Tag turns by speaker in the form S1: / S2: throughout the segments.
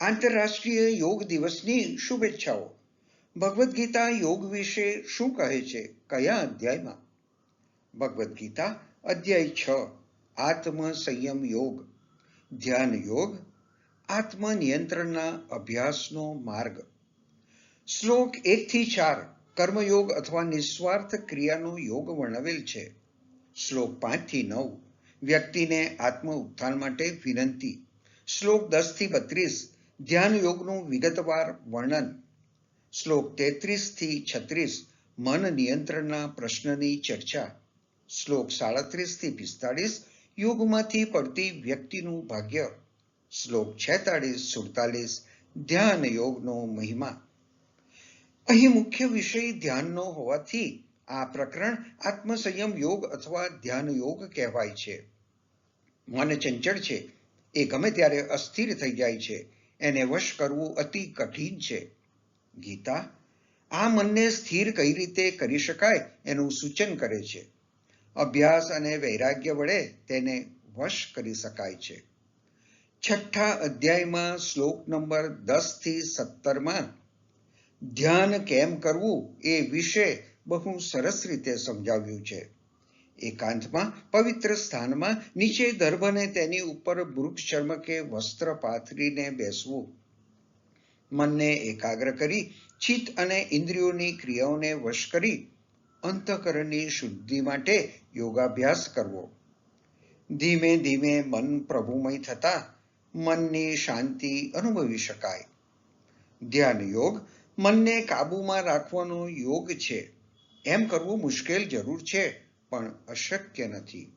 S1: આંતરરાષ્ટ્રીય યોગ દિવસની શુભેચ્છાઓ. ભગવદ્ ગીતા યોગ વિશે શું કહે છે? કયા અધ્યાયમાં? ભગવદ્ ગીતા અધ્યાય છ આત્મ સંયમ યોગ. ધ્યાન યોગ આત્મ નિયંત્રણના અભ્યાસનો માર્ગ. શ્લોક એકથી ચાર, કર્મયોગ અથવા નિસ્વાર્થ ક્રિયાનો યોગ વર્ણવેલ છે. શ્લોક પાંચથી નવ, વ્યક્તિને આત્મ ઉત્થાન માટે વિનંતી. શ્લોક દસથી બત્રીસ ધ્યાન યોગનું વિગતવાર વર્ણન. શ્લોક તેત્રીસથી છત્રીસ, મન નિયંત્રણના પ્રશ્નની ચર્ચા. શ્લોક સાડત્રીસથી પિસ્તાળીસ, યોગમાંથી પડતી વ્યક્તિનું ભાગ્ય. શ્લોક છેતાળીસ, સુડતાલીસ, ધ્યાન યોગનો મહિમા. અહીં મુખ્ય વિષય ધ્યાનનો હોવાથી આ પ્રકરણ આત્મસંયમ યોગ અથવા ધ્યાન યોગ કહેવાય છે. મન ચંચળ છે. એ ગમે ત્યારે અસ્થિર થઈ જાય છે. એને વશ કરવું અતિ કઠિન છે. ગીતા, આ મનને સ્થિર કઈ રીતે કરી શકાય એનું સૂચન કરે છે. અભ્યાસ અને વૈરાગ્ય વડે તેને વશ કરી શકાય છે. છઠ્ઠા અધ્યાયમાં શ્લોક નંબર દસથી સત્તરમાં, ધ્યાન કેમ કરવું એ વિશે બહુ સરસ રીતે સમજાવ્યું છે. એકાંતમાં, પવિત્ર સ્થાનમાં, નીચે દર્ભને તેની ઉપર વૃક્ષ ચર્મ કે વસ્ત્ર પાથરીને બેસવું. મનને એકાગ્ર કરી, ચિત્ત અને ઇન્દ્રિયોની ક્રિયાઓને વશ કરી, અંતઃકરણની શુદ્ધિ માટે યોગાભ્યાસ કરવો. ધીમે ધીમે મન પ્રભુમય થતા, મનની શાંતિ અનુભવી શકાય. ધ્યાન યોગ, મનને કાબુમાં રાખવાનો યોગ છે. એમ કરવું મુશ્કેલ જરૂર છે. પણ અશક્ય નથી.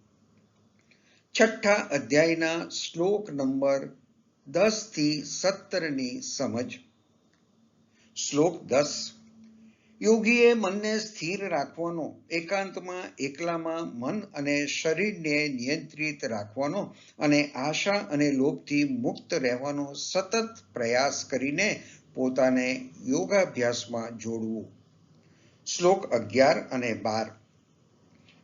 S1: છઠ્ઠા અધ્યાયના શ્લોક નંબર દસથી સત્તરની સમજ. શ્લોક દસ. યોગીએ મનને સ્થિર રાખવાનો, એકાંતમાં એકલામાં મન અને શરીરને નિયંત્રિત રાખવાનો અને આશા અને લોભથી મુક્ત રહેવાનો સતત પ્રયાસ કરીને પોતાને યોગાભ્યાસમાં જોડવું. શ્લોક અગિયાર અને બાર.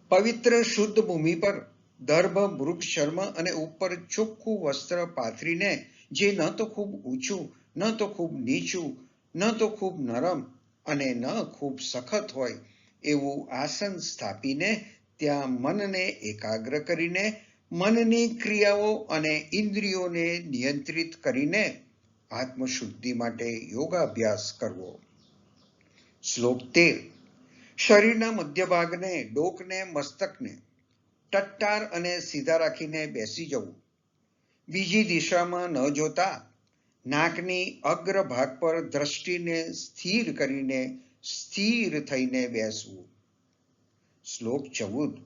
S1: પવિત્ર શુદ્ધ ભૂમિ પર દર્ભ, વૃક્ષ શર્મ અને ઉપર ચોખ્ખું વસ્ત્ર પાથરીને જે ન તો ખૂબ ઊંચું, ન તો ખૂબ નીચું, ન તો ખૂબ નરમ અને ન ખૂબ સખત હોય, એવું આસન સ્થાપીને ત્યાં મનને એકાગ્ર કરીને, મનની ક્રિયાઓ અને ઇન્દ્રિયોને નિયંત્રિત કરીને આત્મશુદ્ધિ માટે યોગાભ્યાસ કરવો. શ્લોક તેર. શરીરના મધ્ય ભાગને ડોકને, મસ્તકને ટટ્ટાર અને સીધા રાખીને બેસી જવું. બીજી દિશામાં ન જોતા નાકની અગ્ર ભાગ પર દ્રષ્ટિને સ્થિર કરીને સ્થિર થઈને બેસવું. શ્લોક ચૌદ.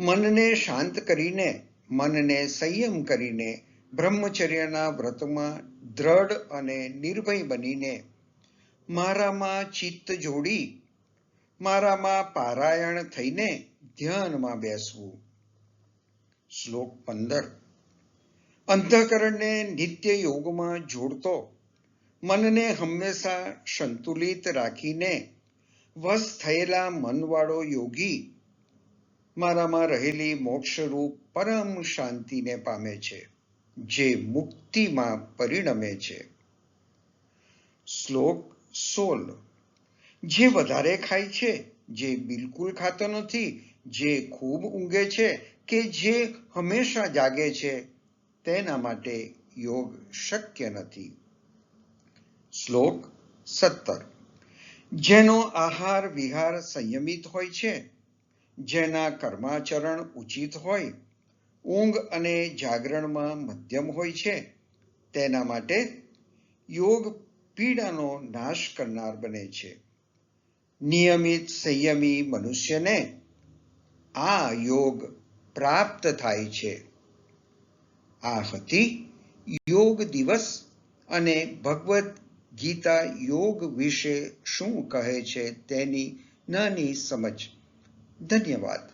S1: મનને શાંત કરીને, મનને સંયમ કરીને બ્રહ્મચર્યના વ્રતમાં દ્રઢ અને નિર્ભય બનીને મારામાં ચિત્ત જોડી મારામાં પારાયણ થઈને ધ્યાનમાં બેસવું. શ્લોક પંદર. અંતઃકરણને નિત્ય યોગમાં જોડતો, મનને હંમેશા સંતુલિત રાખીને વશ થયેલા મનવાળો યોગી મારામાં રહેલી મોક્ષરૂપ પરમ શાંતિને પામે છે, જે મુક્તિમાં પરિણમે છે. શ્લોક સોલ જે વધારે ખાય છે, જે બિલકુલ ખાતો નથી, જે ખૂબ ઊંઘે છે, કે જે હંમેશા જાગે છે, તેના માટે યોગ શક્ય નથી. શ્લોક સત્તર. જેનો આહાર વિહાર સંયમિત હોય છે, જેના કર્માચરણ ઉચિત હોય, ઊંઘ અને જાગરણમાં મધ્યમ હોય છે, તેના માટે યોગ પીડાનો નાશ કરનાર બને છે. નિયમિત સંયમી મનુષ્યને આ યોગ પ્રાપ્ત થાય છે. આ હતી યોગ દિવસ અને ભગવદ્ ગીતા યોગ વિશે શું કહે છે તેની નાની સમજ. ધન્યવાદ.